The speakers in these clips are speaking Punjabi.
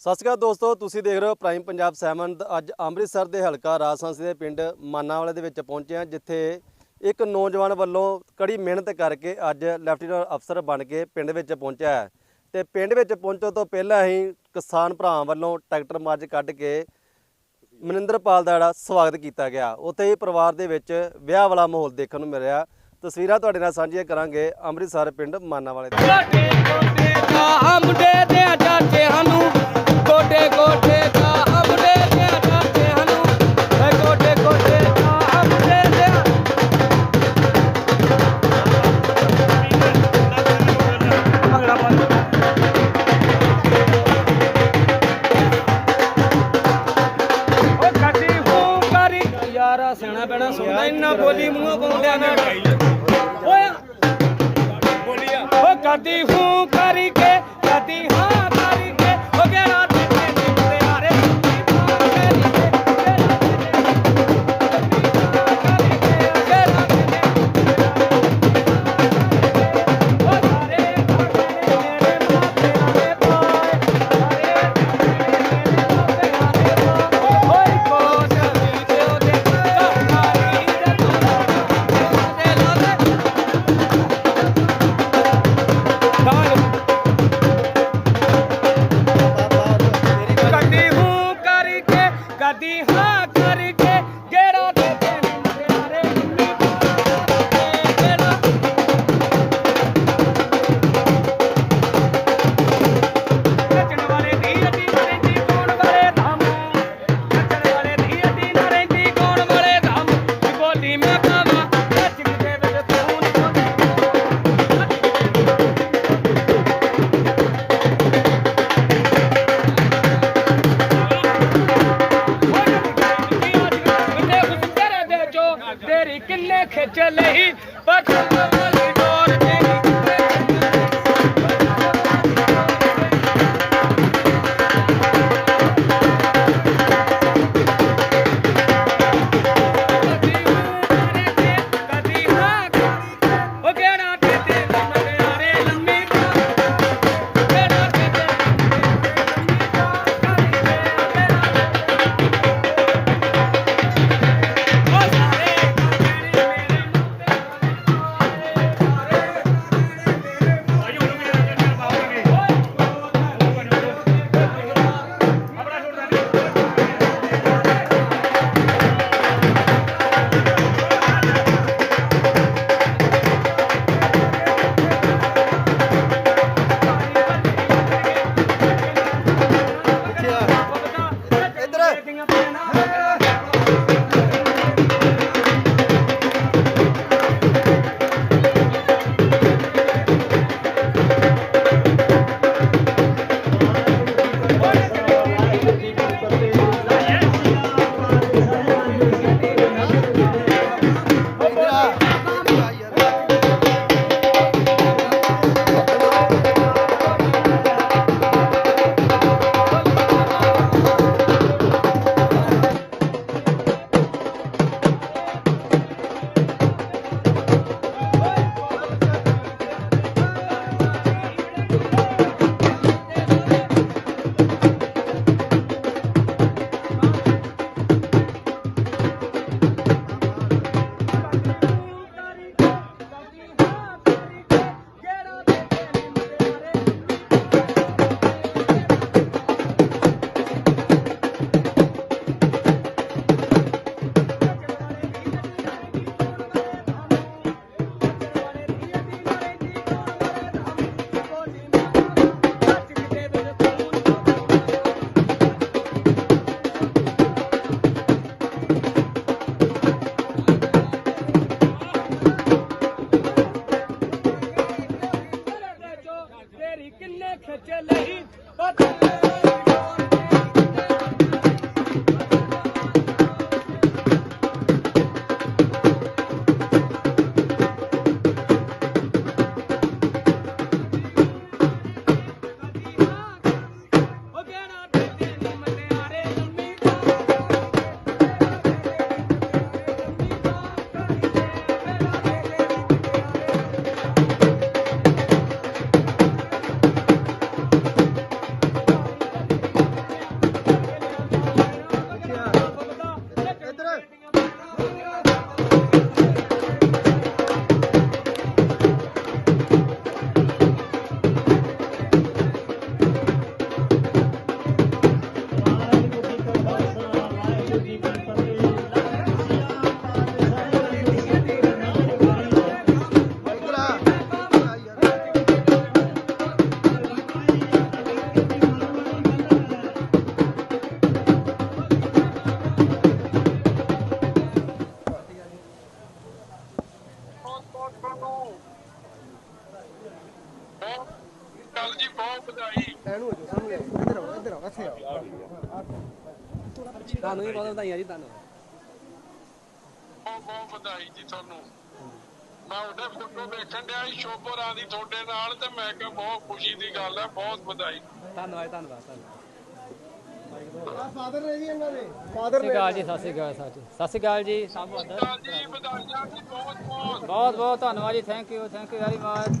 ਸਤਿ ਸ਼੍ਰੀ ਅਕਾਲ ਦੋਸਤੋ, ਤੁਸੀਂ ਦੇਖ ਰਹੇ ਹੋ ਪ੍ਰਾਈਮ ਪੰਜਾਬ ਸੈਵਨ ਅੱਜ ਅੰਮ੍ਰਿਤਸਰ ਦੇ ਹਲਕਾ ਰਾਜਸੰਸੀ ਦੇ ਪਿੰਡ ਮਾਨਾਵਾਲੇ ਦੇ ਵਿੱਚ ਪਹੁੰਚੇ ਹਾਂ, ਜਿੱਥੇ ਇੱਕ ਨੌਜਵਾਨ ਵੱਲੋਂ ਕੜੀ ਮਿਹਨਤ ਕਰਕੇ ਅੱਜ ਲੈਫਟੀਨੈਂਟ ਅਫਸਰ ਬਣ ਕੇ ਪਿੰਡ ਵਿੱਚ ਪਹੁੰਚਿਆ ਹੈ। ਤੇ ਪਿੰਡ ਵਿੱਚ ਪਹੁੰਚਣ ਤੋਂ ਪਹਿਲਾਂ ਹੀ ਕਿਸਾਨ ਭਰਾਵਾਂ ਵੱਲੋਂ ਟਰੈਕਟਰ ਮਾਰਚ ਕੱਢ ਕੇ ਮਨਿੰਦਰਪਾਲ ਦਾ ਜਿਹੜਾ ਸਵਾਗਤ ਕੀਤਾ ਗਿਆ। ਉੱਥੇ ਹੀ ਪਰਿਵਾਰ ਦੇ ਵਿੱਚ ਵਿਆਹ ਵਾਲਾ ਮਾਹੌਲ ਦੇਖਣ ਨੂੰ ਮਿਲਿਆ। ਤਸਵੀਰਾਂ ਤੁਹਾਡੇ ਨਾਲ ਸਾਂਝੀਆਂ ਕਰਾਂਗੇ ਅੰਮ੍ਰਿਤਸਰ ਪਿੰਡ ਮਾਨਾਵਾਲੇ ਦੇ ਗੋਡੇ ਮੁੰਡੇ ਦੇ ਚਾਚੇ ਸਾਨੂੰ शादी हो வேலை अपना ਤੁਹਾਨੂੰ ਵੀ ਬਹੁਤ ਵਧਾਈਆਂ ਜੀ ਤੁਹਾਨੂੰ ਬਹੁਤ ਬਹੁਤ ਵਧਾਈ ਜੀ ਤੁਹਾਨੂੰ। ਮੈਂ ਉਹਦੇ ਫੋਟੋ ਵੇਖਣ ਡਿਆ ਸੀ ਸ਼ੋਭਰਾ ਦੀ ਤੁਹਾਡੇ ਨਾਲ ਤੇ ਮੈਂ ਕਿਹਾ ਬਹੁਤ ਖੁਸ਼ੀ ਦੀ ਗੱਲ ਹੈ ਬਹੁਤ ਵਧਾਈ। ਧੰਨਵਾਦ ਧੰਨਵਾਦ ਧੰਨਵਾਦ। ਫਾਦਰ ਨੇ ਜੀ ਇਹਨਾਂ ਦੇ। ਸਤਿ ਸ਼੍ਰੀ ਅਕਾਲ ਜੀ ਸਤਿ ਸ਼੍ਰੀ ਅਕਾਲ ਸਤਿ ਸ਼੍ਰੀ ਅਕਾਲ। ਜੀ ਸਭ ਵਧਾਈਆਂ ਜੀ ਬਹੁਤ ਬਹੁਤ। ਬਹੁਤ ਬਹੁਤ ਧੰਨਵਾਦ ਜੀ thank you thank you very much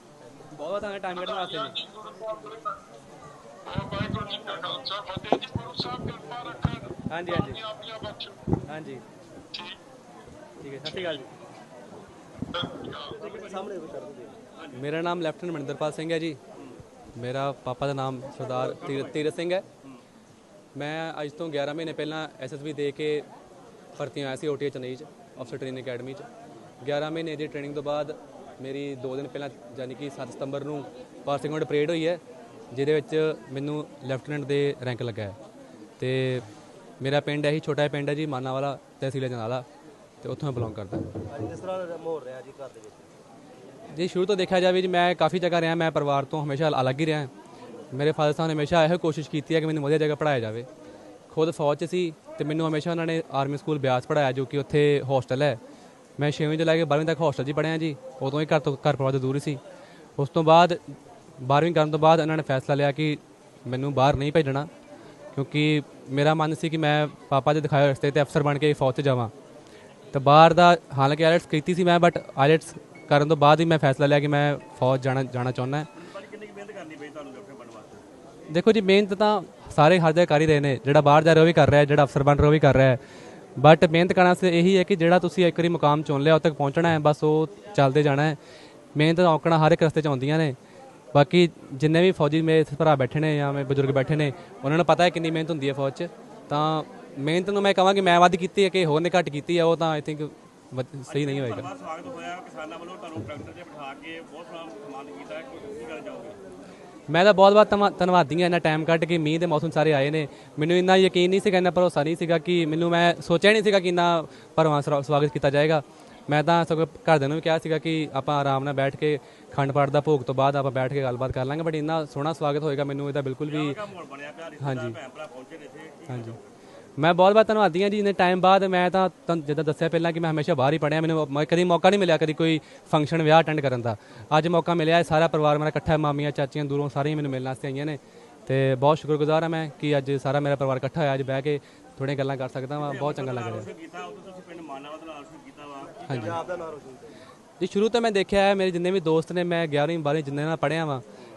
ਬਹੁਤ ਬਹੁਤ ਟਾਈਮ ਕੱਢਣ ਵਾਸਤੇ ਜੀ ਹਾਂਜੀ ਹਾਂਜੀ। ਹਾਂਜੀ। ਠੀਕ ਹੈ, ਸਤਿ ਸ਼੍ਰੀ ਅਕਾਲ ਜੀ। ਮੇਰਾ ਨਾਮ ਲੈਫਟਨ ਮਨਿੰਦਰਪਾਲ ਸਿੰਘ ਹੈ ਜੀ। ਮੇਰਾ ਪਾਪਾ ਦਾ ਨਾਮ ਸਰਦਾਰ ਤੀਰਤ ਸਿੰਘ ਹੈ। ਮੈਂ ਅੱਜ ਤੋਂ 11 ਮਹੀਨੇ ਪਹਿਲਾਂ ਐਸਐਸਬੀ ਦੇ ਕੇ ਭਰਤੀ ਹੋਇਆ ਸੀ ਓਟੀਏ ਚੇਨਈ ਚ ਅਫਸਰ ਟ੍ਰੇਨਿੰਗ ਅਕੈਡਮੀ ਚ। 11 ਮਹੀਨੇ ਦੀ ਟ੍ਰੇਨਿੰਗ ਤੋਂ ਬਾਅਦ ਮੇਰੀ 2 ਦਿਨ ਪਹਿਲਾਂ ਯਾਨੀ ਕਿ 7 ਸਤੰਬਰ ਨੂੰ ਪਾਸਿੰਗ ਆਊਟ ਪਰੇਡ ਹੋਈ ਹੈ ਜਿਹਦੇ ਵਿੱਚ ਮੈਨੂੰ ਲੈਫਟੀਨੈਂਟ ਦੇ ਰੈਂਕ ਲੱਗਾ ਹੈ। ਤੇ ਮੇਰਾ ਪਿੰਡ ਇਹੀ ਛੋਟਾ ਜਿਹਾ ਪਿੰਡ ਹੈ ਜੀ ਮਾਨਾਵਾਲਾ ਤਹਿਸੀਲ ਜਨਾਲਾ ਤੇ ਉੱਥੋਂ ਮੈਂ ਬਿਲੋਂਗ ਕਰਦਾ। ਅੱਜ ਕਿਸ ਤਰ੍ਹਾਂ ਮਾਹੌਲ ਰਿਹਾ ਜੀ ਘਰ ਦੇ ਵਿੱਚ? ਜੀ ਸ਼ੁਰੂ ਤੋਂ ਦੇਖਿਆ ਜਾਵੇ ਜੀ ਮੈਂ ਕਾਫੀ ਜਗ੍ਹਾ ਰਿਹਾ ਮੈਂ ਪਰਿਵਾਰ ਤੋਂ ਹਮੇਸ਼ਾ ਅਲੱਗ ਹੀ ਰਿਹਾ। ਮੇਰੇ ਫਾਦਰ ਸਾਹਿਬ ਨੇ ਹਮੇਸ਼ਾ ਇਹੋ ਕੋਸ਼ਿਸ਼ ਕੀਤੀ ਹੈ ਕਿ ਮੈਨੂੰ ਵਧੀਆ ਜਗ੍ਹਾ ਪੜਾਇਆ ਜਾਵੇ। ਖੁਦ ਫੌਜ 'ਚ ਸੀ ਤੇ ਮੈਨੂੰ ਹਮੇਸ਼ਾ ਉਹਨਾਂ ਨੇ ਆਰਮੀ ਸਕੂਲ ਬਿਆਸ ਪੜਾਇਆ ਜੋ ਕਿ ਉੱਥੇ ਹੋਸਟਲ ਹੈ। ਮੈਂ 6ਵੀਂ ਤੋਂ ਲੈ ਕੇ 12ਵੀਂ ਤੱਕ ਹੋਸਟਲ 'ਚ ਪੜਿਆ ਜੀ। ਉਦੋਂ ਹੀ ਘਰ ਤੋਂ ਘਰ ਪਰਿਵਾਰ ਤੋਂ ਦੂਰ ਸੀ। ਉਸ ਤੋਂ ਬਾਅਦ 12ਵੀਂ ਕਰਨ ਤੋਂ ਬਾਅਦ ਇਹਨਾਂ ਨੇ ਫੈਸਲਾ ਲਿਆ ਕਿ ਮੈਨੂੰ ਬਾਹਰ ਨਹੀਂ ਭੇਜਣਾ ਕਿਉਂਕਿ ਮੇਰਾ ਮਨ ਸੀ ਕਿ ਮੈਂ ਪਾਪਾ ਦੇ ਦਿਖਾਏ ਰਸਤੇ ਤੇ ਅਫਸਰ ਬਣ ਕੇ ਫੌਜ 'ਚ ਜਾਵਾਂ। ਤੇ ਬਾਹਰ ਦਾ ਹਾਲਾਂਕਿ ਆਇਲਟਸ ਕੀਤੀ ਸੀ ਮੈਂ ਬਟ ਆਇਲਟਸ ਕਰਨ ਤੋਂ ਬਾਅਦ ਹੀ ਮੈਂ ਫੈਸਲਾ ਲਿਆ ਕਿ ਮੈਂ ਫੌਜ ਜਾਣਾ ਜਾਣਾ ਚਾਹੁੰਦਾ ਦੇਖੋ ਜੀ ਮਿਹਨਤ ਤਾਂ ਸਾਰੇ ਹਰ ਜਗ੍ਹਾ ਕਰ ਹੀ ਰਹੇ ਨੇ। ਜਿਹੜਾ ਬਾਹਰ ਜਾ ਰਿਹਾ ਉਹ ਵੀ ਕਰ ਰਿਹਾ ਹੈ, ਜਿਹੜਾ ਅਫਸਰ ਬਣ ਰਿਹਾ ਉਹ ਵੀ ਕਰ ਰਿਹਾ ਹੈ। ਬਟ ਮਿਹਨਤ ਕਰਨਾ ਵਾਸਤੇ ਇਹੀ ਹੈ ਕਿ ਜਿਹੜਾ ਤੁਸੀਂ ਇੱਕ ਵਾਰੀ ਮੁਕਾਮ ਚੁਣ ਲਿਆ ਉਹ ਤੱਕ ਪਹੁੰਚਣਾ ਹੈ, ਬਸ ਉਹ ਚੱਲਦੇ ਜਾਣਾ ਹੈ। ਮਿਹਨਤ ਔਕਣਾ ਹਰ ਇੱਕ ਰਸਤੇ 'ਚ ਆਉਂਦੀਆਂ ਨੇ। ਬਾਕੀ ਜਿੰਨੇ ਵੀ ਫੌਜੀ ਮੇਰੇ ਭਰਾ ਬੈਠੇ ਨੇ ਜਾਂ ਮੇਰੇ ਬਜ਼ੁਰਗ ਬੈਠੇ ਨੇ, ਉਹਨਾਂ ਨੂੰ ਪਤਾ ਹੈ ਕਿੰਨੀ ਮਿਹਨਤ ਹੁੰਦੀ ਹੈ ਫੌਜ 'ਚ। ਤਾਂ ਮਿਹਨਤ ਨੂੰ ਮੈਂ ਕਹਾਂ ਮੈਂ ਵੱਧ ਕੀਤੀ ਹੈ ਕਿ ਹੋਰ ਨੇ ਘੱਟ ਕੀਤੀ ਹੈ, ਉਹ ਤਾਂ ਆਈ ਥਿੰਕ ਸਹੀ ਨਹੀਂ ਹੋਏਗਾ। ਸਵਾਗਤ ਹੋਇਆ ਕਿਸਾਨਾਂ ਵੱਲੋਂ, ਤੁਹਾਨੂੰ ਟਰੈਕਟਰ 'ਤੇ ਬਿਠਾ ਕੇ ਬਹੁਤ ਸੋਹਣਾ ਕੀਤਾ ਹੈ ਕੀ ਗੱਲ ਜਾਓਗੇ ਮੈਂ ਤਾਂ ਬਹੁਤ ਬਹੁਤ ਧੰਨਵਾ- ਧੰਨਵਾਦੀ ਹਾਂ ਇੰਨਾ ਟਾਈਮ ਕੱਢ ਕੇ ਮੀਂਹ ਦੇ ਮੌਸਮ ਸਾਰੇ ਆਏ ਨੇ। ਮੈਨੂੰ ਇੰਨਾ ਯਕੀਨ ਨਹੀਂ ਸੀਗਾ ਇੰਨਾ ਭਰੋਸਾ ਨਹੀਂ ਸੀਗਾ ਕਿ ਮੈਨੂੰ ਮੈਂ ਸੋਚਿਆ ਨਹੀਂ ਸੀਗਾ ਕਿ ਇੰਨਾ ਭਰਵਾਂ ਸਵਾਗਤ ਕੀਤਾ ਜਾਏਗਾ। ਮੈਂ ਤਾਂ ਸਗੋਂ ਘਰਦਿਆਂ ਨੂੰ ਵੀ ਕਿਹਾ ਸੀਗਾ ਕਿ ਆਪਾਂ ਆਰਾਮ ਨਾਲ ਬੈਠ ਕੇ ਖੰਡ ਪਾਠ ਦਾ ਭੋਗ ਤੋਂ ਬਾਅਦ ਆਪਾਂ ਬੈਠ ਕੇ ਗੱਲਬਾਤ ਕਰ ਲਾਂਗੇ ਬਟ ਇੰਨਾ ਸੋਹਣਾ ਸਵਾਗਤ ਹੋਏਗਾ ਮੈਨੂੰ ਇਹਦਾ ਬਿਲਕੁਲ ਵੀ ਇੱਥੇ। ਹਾਂਜੀ। ਮੈਂ ਬਹੁਤ ਬਹੁਤ ਧੰਨਵਾਦੀ ਹਾਂ ਜੀ ਇੰਨੇ ਟਾਈਮ ਬਾਅਦ ਮੈਂ ਤਾਂ ਤੁਹਾਨੂੰ ਜਿੱਦਾਂ ਦੱਸਿਆ ਪਹਿਲਾਂ ਕਿ ਮੈਂ ਹਮੇਸ਼ਾ ਬਾਹਰ ਹੀ ਪੜਿਆ ਮੈਨੂੰ ਮ- ਕਦੀ ਮੌਕਾ ਨਹੀਂ ਮਿਲਿਆ ਕਦੀ ਕੋਈ ਫੰਕਸ਼ਨ ਵਿਆਹ ਅਟੈਂਡ ਕਰਨ ਦਾ। ਅੱਜ ਮੌਕਾ ਮਿਲਿਆ ਹੈ ਸਾਰਾ ਪਰਿਵਾਰ ਮੇਰਾ ਇਕੱਠਾ ਹੈ ਮਾਮੀਆਂ ਚਾਚੀਆਂ ਦੂਰੋਂ ਸਾਰੀਆਂ ਮੈਨੂੰ ਮਿਲਣ ਵਾਸਤੇ ਆਈਆਂ ਨੇ। ਤੇ ਬਹੁਤ ਸ਼ੁਕਰਗੁਜ਼ਾਰ ਹਾਂ ਮੈਂ ਕਿ ਅੱਜ ਸਾਰਾ ਮੇਰਾ ਪਰਿਵਾਰ ਇਕੱਠਾ ਹੋਇਆ ਅੱਜ ਬਹਿ ਕੇ ਥੋੜ੍ਹੀਆਂ ਗੱਲਾਂ ਕਰ ਸਕਦਾ ਵਾਂ ਬਹੁਤ ਚੰਗਾ ਲੱਗ ਰਿਹਾ। ਕੀਤਾ ਉਦੋਂ ਤੁਸੀਂ ਪਿੰਡ ਮਾਨਾਵਾ ਦਾ ਨਾਲ ਸ਼ੁਰੂ ਕੀਤਾ ਵਾ। ਪੰਜਾਬ ਦਾ ਨਾਮ ਰੋਸ਼ਨ ਜੀ ਸ਼ੁਰੂ ਤੋਂ ਮੈਂ ਦੇਖਿਆ ਹੈ ਮੇਰੇ ਜਿੰਨੇ ਵੀ ਦੋਸਤ ਨੇ ਮੈਂ 11ਵੀਂ 12ਵੀਂ ਜਿੰਨੇ ਨਾਲ ਪੜ੍ਹਿਆ ਵਾਂ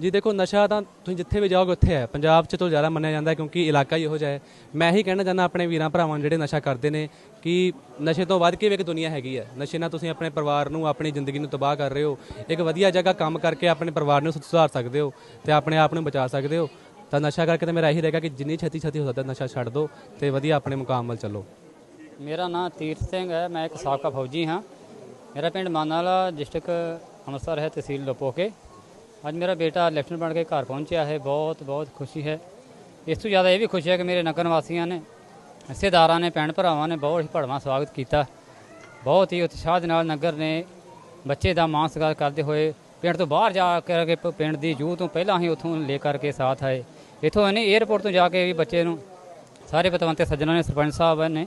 ਜੀ ਦੇਖੋ, ਨਸ਼ਾ ਤਾਂ ਤੁਸੀਂ ਜਿੱਥੇ ਵੀ ਜਾਓਗੇ ਉੱਥੇ ਹੈ। ਪੰਜਾਬ 'ਚ ਤੋਂ ਜ਼ਿਆਦਾ ਮੰਨਿਆ ਜਾਂਦਾ ਹੈ ਕਿਉਂਕਿ ਇਲਾਕਾ ਹੀ ਇਹੋ ਜਿਹਾ ਹੈ। ਮੈਂ ਇਹੀ ਕਹਿਣਾ ਚਾਹੁੰਦਾ ਆਪਣੇ ਵੀਰਾਂ ਭਰਾਵਾਂ ਨੂੰ ਜਿਹੜੇ ਨਸ਼ਾ ਕਰਦੇ ਨੇ ਕਿ ਨਸ਼ੇ ਤੋਂ ਵੱਧ ਕੇ ਵੀ ਇੱਕ ਦੁਨੀਆ ਹੈਗੀ ਹੈ। ਨਸ਼ੇ ਨਾਲ ਤੁਸੀਂ ਆਪਣੇ ਪਰਿਵਾਰ ਨੂੰ, ਆਪਣੀ ਜ਼ਿੰਦਗੀ ਨੂੰ ਤਬਾਹ ਕਰ ਰਹੇ ਹੋ। ਇੱਕ ਵਧੀਆ ਜਗ੍ਹਾ ਕੰਮ ਕਰਕੇ ਆਪਣੇ ਪਰਿਵਾਰ ਨੂੰ ਸੁਧਾਰ ਸਕਦੇ ਹੋ ਤੇ ਆਪਣੇ ਆਪ ਨੂੰ ਬਚਾ ਸਕਦੇ ਹੋ। ਤਾਂ ਨਸ਼ਾ ਕਰਕੇ ਤਾਂ ਮੇਰਾ ਇਹੀ ਰਹੇਗਾ ਕਿ ਜਿੰਨੀ ਛੇਤੀ ਛੇਤੀ ਹੋ ਸਕਦਾ ਨਸ਼ਾ ਛੱਡ ਦਿਓ ਤੇ ਵਧੀਆ ਆਪਣੇ ਮੁਕਾਮ ਵੱਲ ਚੱਲੋ। ਮੇਰਾ ਨਾਮ ਤੀਰਥ ਸਿੰਘ ਹੈ। ਮੈਂ ਇੱਕ ਸਾਬਕਾ ਫੌਜੀ ਹਾਂ। ਮੇਰਾ ਪਿੰਡ ਮਾਨਾਲਾ ਡਿਸਟ੍ਰਿਕਟ ਅੰਮ੍ਰਿਤਸਰ ਹੈ, ਤਹਿਸੀਲ ਲੋਪੋਕੇ। ਅੱਜ ਮੇਰਾ ਬੇਟਾ ਲੈਫਟੀਨੈਂਟ ਬਣ ਕੇ ਘਰ ਪਹੁੰਚਿਆ ਹੈ, ਬਹੁਤ ਬਹੁਤ ਖੁਸ਼ੀ ਹੈ। ਇਸ ਤੋਂ ਜ਼ਿਆਦਾ ਇਹ ਵੀ ਖੁਸ਼ੀ ਹੈ ਕਿ ਮੇਰੇ ਨਗਰ ਵਾਸੀਆਂ ਨੇ, ਰਿਸ਼ਤੇਦਾਰਾਂ ਨੇ, ਭੈਣ ਭਰਾਵਾਂ ਨੇ ਬਹੁਤ ਹੀ ਭੜਵਾਂ ਸਵਾਗਤ ਕੀਤਾ। ਬਹੁਤ ਹੀ ਉਤਸ਼ਾਹ ਦੇ ਨਾਲ ਨਗਰ ਨੇ ਬੱਚੇ ਦਾ ਮਾਣ ਸਤਿਕਾਰ ਕਰਦੇ ਹੋਏ ਪਿੰਡ ਤੋਂ ਬਾਹਰ ਜਾ ਕਰਕੇ ਪਿੰਡ ਦੀ ਜੂਹ ਤੋਂ ਪਹਿਲਾਂ ਹੀ ਉੱਥੋਂ ਲੈ ਕਰਕੇ ਸਾਥ ਆਏ। ਇੱਥੋਂ ਇਹਨੇ 에ਅਰਪੋਰਟ ਤੋਂ ਜਾ ਕੇ ਵੀ ਬੱਚੇ ਨੂੰ ਸਾਰੇ ਪਤਵੰਤੇ ਸੱਜਣਾਂ ਨੇ, ਸਰਪੰਚ ਸਾਹਿਬ ਨੇ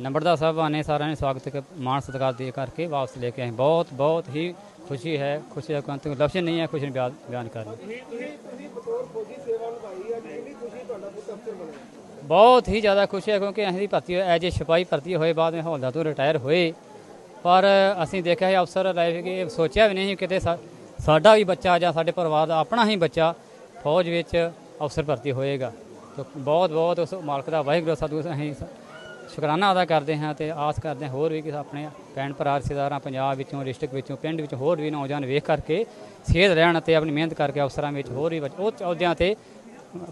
ਨੰਬਰਦਾਰ ਸਾਹਿਬਾਨ ਨੇ ਸਾਰਿਆਂ ਨੇ ਸਵਾਗਤ ਕਰ ਮਾਣ ਸਤਿਕਾਰ ਦੇ ਕਰਕੇ ਵਾਪਸ ਲੈ ਕੇ ਆਏ। ਬਹੁਤ ਬਹੁਤ ਹੀ ਖੁਸ਼ੀ ਹੈ ਖੁਸ਼ੀ ਦਾ ਕੋਈ ਅੰਤ- ਲਫ਼ਜ਼ ਨਹੀਂ ਹੈ ਖੁਸ਼ੀ ਨੂੰ ਬਿਆਨ ਬਿਆਨ ਕਰਨਾ ਬਹੁਤ ਹੀ ਜ਼ਿਆਦਾ ਖੁਸ਼ੀ ਹੈ ਕਿਉਂਕਿ ਅਸੀਂ ਭਰਤੀ ਐਜ ਏ ਸਿਪਾਹੀ ਭਰਤੀ ਹੋਏ ਬਾਅਦ ਵਿੱਚ ਹੌਲਦਾਰ ਤੋਂ ਰਿਟਾਇਰ ਹੋਏ। ਪਰ ਅਸੀਂ ਦੇਖਿਆ ਇਹ ਅਫਸਰ ਲਾਈਫ ਕਿ ਇਹ ਸੋਚਿਆ ਵੀ ਨਹੀਂ ਕਿਤੇ ਸਾ- ਸਾਡਾ ਵੀ ਬੱਚਾ ਜਾਂ ਸਾਡੇ ਪਰਿਵਾਰ ਦਾ ਆਪਣਾ ਹੀ ਬੱਚਾ ਫੌਜ ਵਿੱਚ ਅਫਸਰ ਭਰਤੀ ਹੋਏਗਾ। ਤਾਂ ਬਹੁਤ ਬਹੁਤ ਉਸ ਮਾਲਕ ਦਾ ਵਾਹਿਗੁਰੂ ਸਤਿਗੁਰੂ ਅਸੀਂ ਸ- ਸ਼ੁਕਰਾਨਾ ਅਦਾ ਕਰਦੇ ਹਾਂ ਤੇ ਆਸ ਕਰਦੇ ਹਾਂ ਹੋਰ ਵੀ ਕਿ ਆਪਣੇ ਭੈਣ ਭਰਾ, ਰਿਸ਼ਤੇਦਾਰਾਂ, ਪੰਜਾਬ ਵਿੱਚੋਂ ਡਿਸਟ੍ਰਿਕਟ ਵਿੱਚੋਂ, ਪਿੰਡ ਵਿੱਚ ਹੋਰ ਵੀ ਨੌਜਵਾਨ ਵੇਖ ਕਰਕੇ, ਸੇਧ ਰਹਿਣ ਅਤੇ ਆਪਣੀ ਮਿਹਨਤ ਕਰਕੇ ਅਫਸਰਾਂ ਵਿੱਚ ਹੋਰ ਵੀ ਉਹ ਅਹੁਦਿਆਂ ਤੇ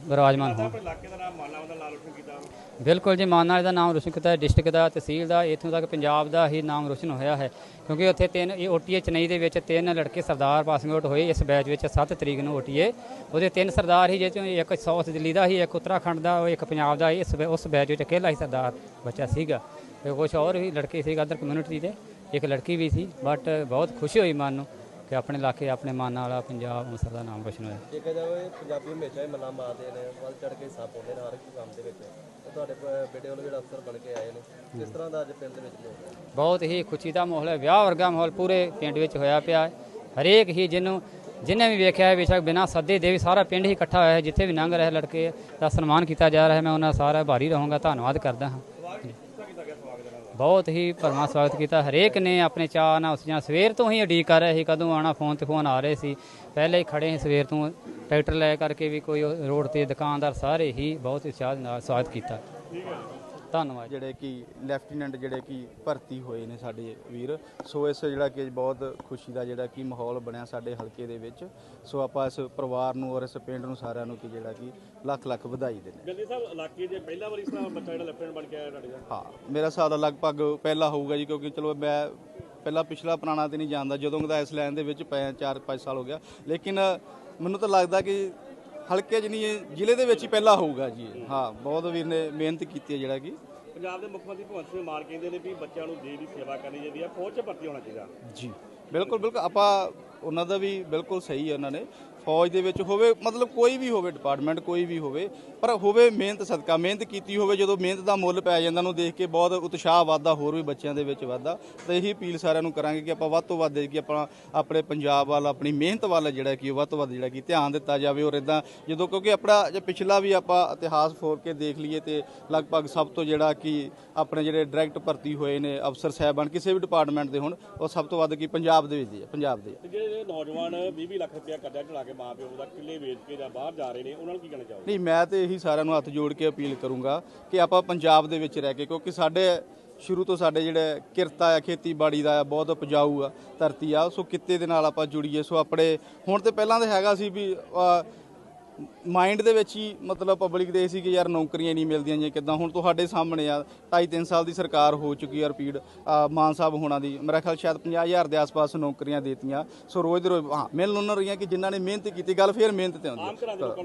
ਵਿਰਾਜਮਾਨ ਹੋਣ। ਆਪਣੇ ਇਲਾਕੇ ਦਾ ਨਾਮ ਰੋਸ਼ਨ ਕੀਤਾ ਬਿਲਕੁਲ ਜੀ ਮਾਨ ਦਾ ਨਾਮ ਰੋਸ਼ਨ ਕੀਤਾ ਡਿਸਟ੍ਰਿਕਟ ਦਾ ਤਹਿਸੀਲ ਦਾ ਇੱਥੋਂ ਤੱਕ ਪੰਜਾਬ ਦਾ ਹੀ ਨਾਮ ਰੋਸ਼ਨ ਹੋਇਆ ਹੈ। ਕਿਉਂਕਿ ਉੱਥੇ ਤਿੰਨ ਇਹ ਓਟੀਏ ਚੇਨਈ ਦੇ ਵਿੱਚ ਤਿੰਨ ਲੜਕੇ ਸਰਦਾਰ ਪਾਸਿੰਗ ਆਊਟ ਹੋਏ ਇਸ ਬੈਚ ਵਿੱਚ 7 ਤਰੀਕ ਨੂੰ ਓਟੀਏ। ਉਹਦੇ ਤਿੰਨ ਸਰਦਾਰ ਹੀ ਜਿਹਦੇ ਚੋਂ ਇੱਕ ਸਾਊਥ ਦਿੱਲੀ ਦਾ ਹੀ ਇੱਕ ਉੱਤਰਾਖੰਡ ਦਾ ਉਹ ਇੱਕ ਪੰਜਾਬ ਦਾ ਇਸ ਉਸ ਬੈਚ ਵਿੱਚ ਇਕੱਲਾ ਹੀ ਸਰਦਾਰ ਬੱਚਾ ਸੀਗਾ। ਤੇ ਕੁਝ ਹੋਰ ਵੀ ਲੜਕੇ ਸੀ ਅਦਰ ਕਮਿਊਨਿਟੀ ਦੇ ਇੱਕ ਲੜਕੀ ਵੀ ਸੀ ਬਟ ਬਹੁਤ ਖੁਸ਼ੀ ਹੋਈ ਮਨ ਨੂੰ। ਕਿ ਆਪਣੇ ਇਲਾਕੇ ਆਪਣੇ ਮਾਨ ਵਾਲਾ ਪੰਜਾਬ ਅੰਮ੍ਰਿਤਸਰ ਦਾ ਨਾਮ ਰੋਸ਼ਨ ਹੋਇਆ। ਦੇਖਿਆ ਜਾਵੇ ਪੰਜਾਬੀ ਹਮੇਸ਼ਾ ਹੀ ਮੱਲਾ ਮਾਰਦੇ ਨੇ ਵੱਧ ਚੜ ਕੇ ਹਿੱਸਾ ਪਾਉਂਦੇ ਨੇ ਹਰ ਇੱਕ ਕੰਮ ਦੇ ਵਿੱਚ। ਤੇ ਤੁਹਾਡੇ ਬੇਟੇ ਵੱਲੋਂ ਜਿਹੜਾ ਅਫਸਰ ਬਣ ਕੇ ਆਏ ਨੇ ਕਿਸ ਤਰ੍ਹਾਂ ਦਾ ਅੱਜ ਪਿੰਡ ਦੇ ਵਿੱਚ ਮਾਹੌਲ ਹੈ? ਬਹੁਤ ਹੀ ਖੁਸ਼ੀ ਦਾ ਮਾਹੌਲ ਹੈ। ਵਿਆਹ ਵਰਗਾ ਮਾਹੌਲ ਪੂਰੇ ਪਿੰਡ ਵਿੱਚ ਹੋਇਆ ਪਿਆ ਹੈ। ਹਰੇਕ ਹੀ ਜਿਹਨੂੰ ਜਿਹਨੇ ਵੀ ਵੇਖਿਆ ਹੈ ਬੇਸ਼ੱਕ ਬਿਨਾਂ ਸੱਦੇ ਦੇ ਵੀ ਸਾਰਾ ਪਿੰਡ ਹੀ ਇਕੱਠਾ ਹੋਇਆ ਹੈ। ਜਿੱਥੇ ਵੀ ਲੰਘ ਰਹੇ ਲੜਕੇ ਦਾ ਸਨਮਾਨ ਕੀਤਾ ਜਾ ਰਿਹਾ ਹੈ ਮੈਂ ਉਹਨਾਂ ਦਾ ਸਾਰਾ ਭਾਰੀ ਰਹੂੰਗਾ। ਧੰਨਵਾਦ ਕਰਦਾ ਹਾਂ। ਬਹੁਤ ਹੀ ਭਰਮਾ ਸਵਾਗਤ ਕੀਤਾ। ਹਰੇਕ ਨੇ ਆਪਣੇ ਚਾਅ ਨਾਲ ਉਸ ਜਾਂ ਸਵੇਰ ਤੋਂ ਹੀ ਉਡੀਕ ਕਰ ਰਹੇ ਸੀ, ਕਦੋਂ ਆਣਾ ਫੋਨ ਤੇ ਫੋਨ ਆ ਰਹੇ ਸੀ। ਪਹਿਲੇ ਹੀ ਖੜੇ ਸੀ ਸਵੇਰ ਤੋਂ, ਟਰੈਕਟਰ ਲੈ ਕਰਕੇ ਵੀ ਕੋਈ ਰੋਡ ਤੇ ਦੁਕਾਨਦਾਰ ਸਾਰੇ ਹੀ ਬਹੁਤ ਉਤਸ਼ਾਹ ਦੇ ਨਾਲ ਸਵਾਗਤ ਕੀਤਾ। ਧੰਨਵਾਦ ਜਿਹੜੇ ਕਿ ਲੈਫਟੀਨੈਂਟ ਜਿਹੜੇ ਕਿ ਭਰਤੀ ਹੋਏ ਨੇ ਸਾਡੇ ਵੀਰ। ਸੋ ਇਸ ਜਿਹੜਾ ਕਿ ਬਹੁਤ ਖੁਸ਼ੀ ਦਾ ਜਿਹੜਾ ਕਿ ਮਾਹੌਲ ਬਣਿਆ ਸਾਡੇ ਹਲਕੇ ਦੇ ਵਿੱਚ। ਸੋ ਆਪਾਂ ਇਸ ਪਰਿਵਾਰ ਨੂੰ ਔਰ ਇਸ ਪਿੰਡ ਨੂੰ ਸਾਰਿਆਂ ਨੂੰ ਕਿ ਜਿਹੜਾ ਕਿ ਲੱਖ ਲੱਖ ਵਧਾਈ ਦਿੰਦੇ ਗੱਦੀ ਸਾਹਿਬ ਇਲਾਕੇ ਦੇ ਪਹਿਲਾ ਵਾਰੀ ਇਸ ਤਰ੍ਹਾਂ ਬੱਚਾ ਜਿਹੜਾ ਲੈਫਟੀਨੈਂਟ ਬਣ ਕੇ ਆਇਆ ਤੁਹਾਡੇ ਦਾ ਹਾਂ ਮੇਰਾ ਹਿਸਾਬ ਦਾ ਲਗਭਗ ਪਹਿਲਾ ਹੋਊਗਾ ਜੀ ਕਿਉਂਕਿ ਚਲੋ ਮੈਂ ਪਹਿਲਾਂ ਪਿਛਲਾ ਪੁਰਾਣਾ ਤੇ ਨਹੀਂ ਜਾਣਦਾ। ਜਦੋਂ ਦਾ ਇਸ ਲਾਈਨ ਦੇ ਵਿੱਚ ਪਏ 4-5 ਸਾਲ ਹੋ ਗਿਆ। ਲੇਕਿਨ ਮੈਨੂੰ ਤਾਂ ਲੱਗਦਾ ਕਿ ਹਲਕੇ ਇਹ ਜ਼ਿਲ੍ਹੇ ਦੇ ਵਿੱਚ ਹੀ ਪਹਿਲਾ ਹੋਊਗਾ ਜੀ ਇਹ। ਹਾਂ ਬਹੁਤ ਵੀਰ ਨੇ ਮਿਹਨਤ ਕੀਤੀ ਹੈ ਜਿਹੜਾ ਕਿ। ਪੰਜਾਬ ਦੇ ਮੁੱਖ ਮੰਤਰੀ ਭਗਵੰਤ ਸਿੰਘ ਮਾਨ ਕਹਿੰਦੇ ਨੇ ਵੀ ਬੱਚਿਆਂ ਨੂੰ ਦੇਸ਼ ਦੀ ਸੇਵਾ ਕਰਨੀ ਚਾਹੀਦੀ ਹੈ ਫੌਜ 'ਚ ਭਰਤੀ ਹੋਣਾ ਚਾਹੀਦਾ। ਜੀ ਬਿਲਕੁਲ ਬਿਲਕੁਲ। ਆਪਾਂ ਉਹਨਾਂ ਦਾ ਵੀ ਬਿਲਕੁਲ ਸਹੀ ਹੈ ਉਹਨਾਂ ਨੇ। ਫੌਜ ਦੇ ਵਿੱਚ ਹੋਵੇ, ਮਤਲਬ ਕੋਈ ਵੀ ਹੋਵੇ ਡਿਪਾਰਟਮੈਂਟ ਕੋਈ ਵੀ ਹੋਵੇ, ਪਰ ਹੋਵੇ ਮਿਹਨਤ, ਸਦਕਾ, ਮਿਹਨਤ ਕੀਤੀ ਹੋਵੇ, ਜਦੋਂ ਮਿਹਨਤ ਦਾ ਮੁੱਲ ਪੈ ਜਾਂਦਾ ਨੂੰ ਦੇਖ ਕੇ ਬਹੁਤ ਉਤਸ਼ਾਹ ਵੱਧਦਾ, ਹੋਰ ਵੀ ਬੱਚਿਆਂ ਦੇ ਵਿੱਚ ਵੱਧਦਾ, ਤੇ ਇਹੀ ਅਪੀਲ ਸਾਰਿਆਂ ਨੂੰ ਕਰਾਂਗੇ ਕਿ ਆਪਾਂ ਵੱਧ ਤੋਂ ਵੱਧ ਕਿ ਆਪਾਂ ਆਪਣੇ ਪੰਜਾਬ ਵੱਲ, ਆਪਣੀ ਮਿਹਨਤ ਵੱਲ ਜਿਹੜਾ ਕਿ ਵੱਧ ਤੋਂ ਵੱਧ ਜਿਹੜਾ ਕਿ ਧਿਆਨ ਦਿੱਤਾ ਜਾਵੇ ਔਰ ਇਦਾਂ ਜਦੋਂ ਕਿਉਂਕਿ ਆਪਣਾ ਜੇ ਪਿਛਲਾ ਵੀ ਆਪਾਂ ਇਤਿਹਾਸ ਫੋਰ ਕੇ ਦੇਖ ਲਈਏ ਤੇ ਲਗਭਗ ਸਭ ਤੋਂ ਜਿਹੜਾ ਕਿ ਆਪਣੇ ਜਿਹੜੇ ਡਾਇਰੈਕਟ ਭਰਤੀ ਹੋਏ ਨੇ ਅਫਸਰ, ਸਾਹਿਬਾਨ ਕਿਸੇ ਵੀ ਡਿਪਾਰਟਮੈਂਟ ਦੇ ਹੋਣ, ਉਹ ਸਭ ਤੋਂ ਵੱਧ ਕੀ ਪੰਜਾਬ ਦੇ ਵਿੱਚ ਹੀ ਹੈ ਪੰਜਾਬ ਦੇ ਤੇ ਜਿਹੜੇ ਨੌਜਵਾਨ 20 ਲੱਖ ਰੁਪਇਆ ਕਰਜ਼ਾ ਚੜਾ ਕੇ ਮਾਂ ਪਿਓ ਦਾ ਕਿੱਲੇ ਵੇਚ ਕੇ ਜਾਂ ਬਾਹਰ ਜਾ ਰਹੇ ਨੇ, ਉਹਨਾਂ ਨੂੰ ਕੀ ਕਹਿਣਾ ਚਾਹੋਗੇ? ਨਹੀਂ, ਮੈਂ ਤੇ ਇਹੀ ਸਾਰਿਆਂ ਨੂੰ ਹੱਥ ਜੋੜ ਕੇ ਅਪੀਲ ਕਰੂੰਗਾ ਕਿ ਆਪਾਂ ਪੰਜਾਬ ਦੇ ਵਿੱਚ ਰਹਿ ਕੇ, ਕਿਉਂਕਿ ਸਾਡੇ ਸ਼ੁਰੂ ਤੋਂ ਸਾਡੇ ਜਿਹੜੇ ਕਿਰਤਾ ਆ, ਖੇਤੀਬਾੜੀ ਦਾ ਆ, ਬਹੁਤ ਉਪਜਾਊ ਆ, ਧਰਤੀ ਆ, ਸੋ ਕਿੱਤੇ ਦੇ ਨਾਲ ਆਪਾਂ ਜੁੜੀਏ, ਸੋ ਆਪਣੇ, ਹੁਣ ਤੇ ਪਹਿਲਾਂ ਤਾਂ ਹੈਗਾ ਸੀ ਵੀ ਮਾਈਂਡ ਦੇ ਵਿੱਚ ਹੀ ਮਤਲਬ ਪਬਲਿਕ ਦੇ ਸੀ ਕਿ ਯਾਰ ਨੌਕਰੀਆਂ ਨਹੀਂ ਮਿਲਦੀਆਂ ਜਾਂ ਕਿਦਾਂ। ਹੁਣ ਤੁਹਾਡੇ ਸਾਹਮਣੇ ਆ 2.5 3 ਸਾਲ ਦੀ ਸਰਕਾਰ ਹੋ ਚੁੱਕੀ ਆ ਰਿਪੀਟ ਮਾਨ ਸਾਹਿਬ ਹੋਣਾ ਦੀ। ਮੇਰਾ ਖਿਆਲ ਸ਼ਾਇਦ 50000 ਦੇ ਆਸ-ਪਾਸ ਨੌਕਰੀਆਂ ਦੇਤੀਆਂ। ਸੋ ਰੋਜ਼ ਦੇ ਰੋਜ਼ ਹਾਂ ਮਿਲ ਉਹਨਾਂ ਰਹੀਆਂ ਕਿ ਜਿਨ੍ਹਾਂ ਨੇ ਮਿਹਨਤ ਕੀਤੀ ਗੱਲ ਫੇਰ ਮਿਹਨਤ ਤੇ ਆਉਂਦੀ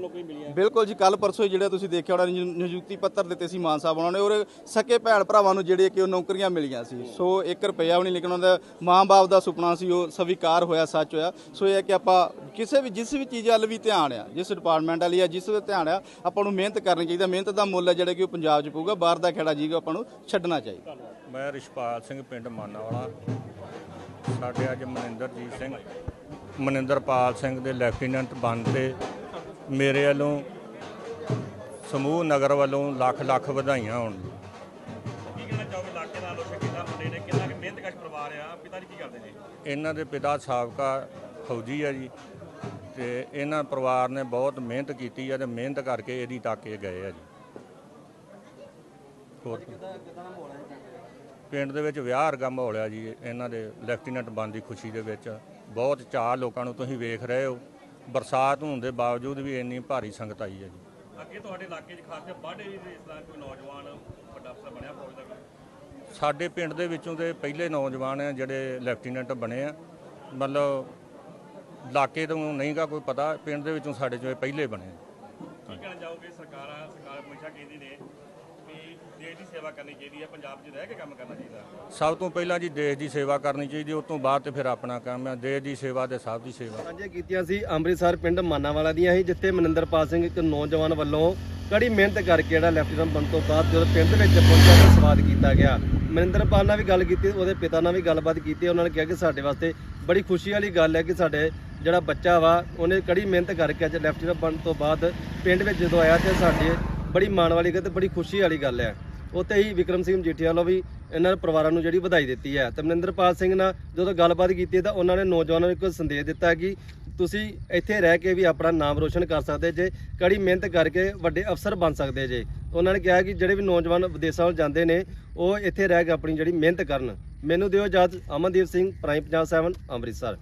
ਨੂੰ ਬਿਲਕੁਲ ਜੀ ਕੱਲ ਪਰਸੋਂ ਜਿਹੜਾ ਤੁਸੀਂ ਦੇਖਿਆ ਹੋਣਾ ਨਿਯੁ- ਨਿਯੁਕਤੀ ਪੱਤਰ ਦਿੱਤੇ ਸੀ ਮਾਨ ਸਾਹਿਬ ਉਹਨਾਂ ਨੇ ਔਰ ਸਕੇ ਭੈਣ ਭਰਾਵਾਂ ਨੂੰ ਜਿਹੜੇ ਕਿ ਉਹ ਨੌਕਰੀਆਂ ਮਿਲੀਆਂ ਸੀ। ਸੋ 1 ਰੁਪਿਆ ਵੀ ਨਹੀਂ ਲੇਕਿਨ ਉਹਨਾਂ ਦਾ ਮਾਂ-ਬਾਪ ਦਾ ਸੁਪਨਾ ਸੀ ਉਹ ਸਵੀਕਾਰ ਹੋਇਆ ਸੱਚ ਹੋਇਆ। ਸੋ ਇਹ ਹੈ ਕਿ ਆਪਾਂ ਕਿਸੇ ਵੀ ਜਿਸ ਵੀ ਚੀਜ਼ ਵੱਲ ਵੀ ਧਿਆਨ ਆ ਜਿਸ ਡਿਪਾਰਟਮੈਂਟ ਵਾਲੀ ਆ ਜਿਸ ਵੀ ਧਿਆਨ ਆ ਆਪਾਂ ਨੂੰ ਮਿਹਨਤ ਕਰਨੀ ਚਾਹੀਦੀ ਮਿਹਨਤ ਦਾ ਮੁੱਲ ਹੈ ਜਿਹੜਾ ਕਿ ਉਹ ਪੰਜਾਬ 'ਚ ਪਊਗਾ ਬਾਹਰ ਦਾ ਖੇੜਾ ਜੀਗਾ ਆਪਾਂ ਨੂੰ ਛੱਡਣਾ ਚਾਹੀਦਾ। ਮੈਂ ਰਿਸ਼ਪਾਲ ਸਿੰਘ ਪਿੰਡ ਮਾਨਾਵਾਲਾ। ਸਾਡੇ ਅੱਜ ਮਨਿੰਦਰਜੀਤ ਸਿੰਘ ਮਨਿੰਦਰਪਾਲ ਸਿੰਘ ਦੇ ਲੈਫਟੀਨੈਂਟ ਬਣ ਤੇ ਮੇਰੇ ਵੱਲੋਂ ਸਮੂਹ ਨਗਰ ਵੱਲੋਂ ਲੱਖ ਲੱਖ ਵਧਾਈਆਂ ਹੋਣ। ਕੀ ਕਹਿਣਾ ਚਾਹੋਗੇ? ਇਲਾਕੇ ਦਾ ਲੋਕ ਕਿੰਨਾ ਮੁੰਡੇ ਨੇ ਕਿੰਨਾ ਕਿ ਮਿਹਨਤਕਸ਼ ਪਰਿਵਾਰ ਆ? ਪਿਤਾ ਜੀ ਕੀ ਕਰਦੇ ਨੇ? ਇਹਨਾਂ ਦੇ ਪਿਤਾ ਸਾਬਕਾ ਫੌਜੀ ਆ ਜੀ। ਤੇ ਇਹਨਾਂ ਪਰਿਵਾਰ ਨੇ ਬਹੁਤ ਮਿਹਨਤ ਕੀਤੀ ਆ ਤੇ ਮਿਹਨਤ ਕਰਕੇ ਇਹਦੀ ਤੱਕ ਇਹ ਗਏ ਆ ਜੀ। ਹੋਰ ਪਿੰਡ ਦੇ ਵਿੱਚ ਵਿਆਹ ਵਰਗਾ ਮਾਹੌਲ ਆ ਜੀ ਇਹਨਾਂ ਦੇ ਲੈਫਟੀਨੈਂਟ ਬਣ ਦੀ ਖੁਸ਼ੀ ਦੇ ਵਿੱਚ। ਬਹੁਤ ਚਾਹ ਲੋਕਾਂ ਨੂੰ ਤੁਸੀਂ ਵੇਖ ਰਹੇ ਹੋ ਬਰਸਾਤ ਹੋਣ ਦੇ ਬਾਵਜੂਦ ਵੀ ਇੰਨੀ ਭਾਰੀ ਸੰਗਤ ਆਈ ਹੈ ਜੀ। ਅੱਗੇ ਤੁਹਾਡੇ ਇਲਾਕੇ 'ਚ ਖਾਸ ਕਰਕੇ ਬਾਡੇ ਵੀ ਇਸ ਤਰ੍ਹਾਂ ਕੋਈ ਨੌਜਵਾਨ ਵੱਡਾ ਅਫਸਰ ਬਣਿਆ ਫੌਜ ਦਾ? ਸਾਡੇ ਪਿੰਡ ਦੇ ਵਿੱਚੋਂ ਦੇ ਪਹਿਲੇ ਨੌਜਵਾਨ ਆ ਜਿਹੜੇ ਲੈਫਟੀਨੈਂਟ ਬਣੇ ਆ। ਮਤਲਬ ਇਲਾਕੇ ਤੋਂ ਨਹੀਂਗਾ ਕੋਈ ਪਤਾ ਪਿੰਡ ਦੇ ਵਿੱਚੋਂ ਸਾਡੇ ਚੋਂ ਇਹ ਪਹਿਲੇ ਬਣੇ। ਕੀ ਕਹਿਣਾ ਚਾਹੋਗੇ ਸਰਕਾਰਾਂ ਸਰਕਾਰ ਹਮੇਸ਼ਾ ਕਹਿੰਦੀ ਨੇ ਵੀ ਦੇਸ਼ ਦੀ ਸੇਵਾ ਕਰਨੀ ਚਾਹੀਦੀ ਹੈ ਪੰਜਾਬ 'ਚ ਰਹਿ ਕੇ ਕੰਮ ਕਰਨਾ ਚਾਹੀਦਾ। ਸਭ ਤੋਂ ਪਹਿਲਾਂ ਜੀ ਦੇਸ਼ ਦੀ ਸੇਵਾ ਕਰਨੀ ਚਾਹੀਦੀ ਉਸ ਤੋਂ ਬਾਅਦ ਤੇ ਫਿਰ ਆਪਣਾ ਕੰਮ ਹੈ ਦੇਸ਼ ਦੀ ਸੇਵਾ ਤੇ ਸਭ ਦੀ ਸੇਵਾ। ਸਾਂਝੇ ਕੀਤੀਆਂ ਸੀ ਅੰਮ੍ਰਿਤਸਰ ਪਿੰਡ ਮਾਨਾਵਾਲਾ ਦੀਆਂ ਹੀ ਜਿੱਥੇ ਮਨਿੰਦਰਪਾਲ ਸਿੰਘ ਇੱਕ ਨੌਜਵਾਨ ਵੱਲੋਂ ਕੜੀ ਮਿਹਨਤ ਕਰਕੇ ਜਿਹੜਾ ਲੈਫਟੀਨੈਂਟ ਬਣਨ ਤੋਂ ਬਾਅਦ ਜਦੋਂ ਪਿੰਡ ਵਿੱਚ ਪਹੁੰਚਿਆ ਤਾਂ ਸਵਾਦ ਕੀਤਾ ਗਿਆ। ਮਨਿੰਦਰਪਾਲ ਨਾਲ ਵੀ ਗੱਲ ਕੀਤੀ ਉਹਦੇ ਪਿਤਾ ਨਾਲ ਵੀ ਗੱਲਬਾਤ ਕੀਤੀ ਉਹਨਾਂ ਨੇ ਕਿਹਾ ਕਿ ਸਾਡੇ ਵਾਸਤੇ ਬੜੀ ਖੁਸ਼ੀ ਵਾਲੀ ਗੱਲ ਹੈ ਕਿ ਸਾਡੇ ਜਿਹੜਾ ਬੱਚਾ ਵਾ, ਉਹਨੇ ਕੜੀ ਮਿਹਨਤ ਕਰਕੇ ਅੱਜ ਲੈਫਟੀਨੈਂਟ ਬਣਨ ਤੋਂ ਬਾਅਦ ਪਿੰਡ ਵਿੱਚ ਜਦੋਂ ਆਇਆ ਤੇ ਸਾਡੇ ਬੜੀ ਮਾਣ ਵਾਲੀ ਗੱਲ ਤੇ ਬੜੀ ਖੁਸ਼ੀ ਵਾਲੀ ਗੱਲ ਹੈ। ਉੱਥੇ ਹੀ ਵਿਕਰਮ ਸਿੰਘ ਮਜੀਠੀਆ ਵੱਲੋਂ ਵੀ ਇਹਨਾਂ ਪਰਿਵਾਰਾਂ ਨੂੰ ਜਿਹੜੀ ਵਧਾਈ ਦਿੱਤੀ ਹੈ। ਤੇ ਮਨਿੰਦਰਪਾਲ ਸਿੰਘ ਨਾਲ ਜਦੋਂ ਗੱਲਬਾਤ ਕੀਤੀ ਤਾਂ ਉਹਨਾਂ ਨੇ ਨੌਜਵਾਨਾਂ ਨੂੰ ਇੱਕ ਸੰਦੇਸ਼ ਦਿੱਤਾ ਕਿ ਤੁਸੀਂ ਇੱਥੇ ਰਹਿ ਕੇ ਵੀ ਆਪਣਾ ਨਾਮ ਰੋਸ਼ਨ ਕਰ ਸਕਦੇ ਜੇ, ਕੜੀ ਮਿਹਨਤ ਕਰਕੇ ਵੱਡੇ ਅਫਸਰ ਬਣ ਸਕਦੇ ਜੇ। ਉਹਨਾਂ ਨੇ ਕਿਹਾ ਕਿ ਜਿਹੜੇ ਵੀ ਨੌਜਵਾਨ ਵਿਦੇਸ਼ਾਂ ਵੱਲ ਜਾਂਦੇ ਨੇ, ਉਹ ਇੱਥੇ ਰਹਿ ਕੇ ਆਪਣੀ ਜਿਹੜੀ ਮਿਹਨਤ ਕਰਨ। ਮੈਨੂੰ ਦਿਓ ਇਜਾਜ਼ਤ, ਅਮਨਦੀਪ ਸਿੰਘ ਪ੍ਰਾਈਮ ਪੰਜਾਬ 7 ਅੰਮ੍ਰਿਤਸਰ।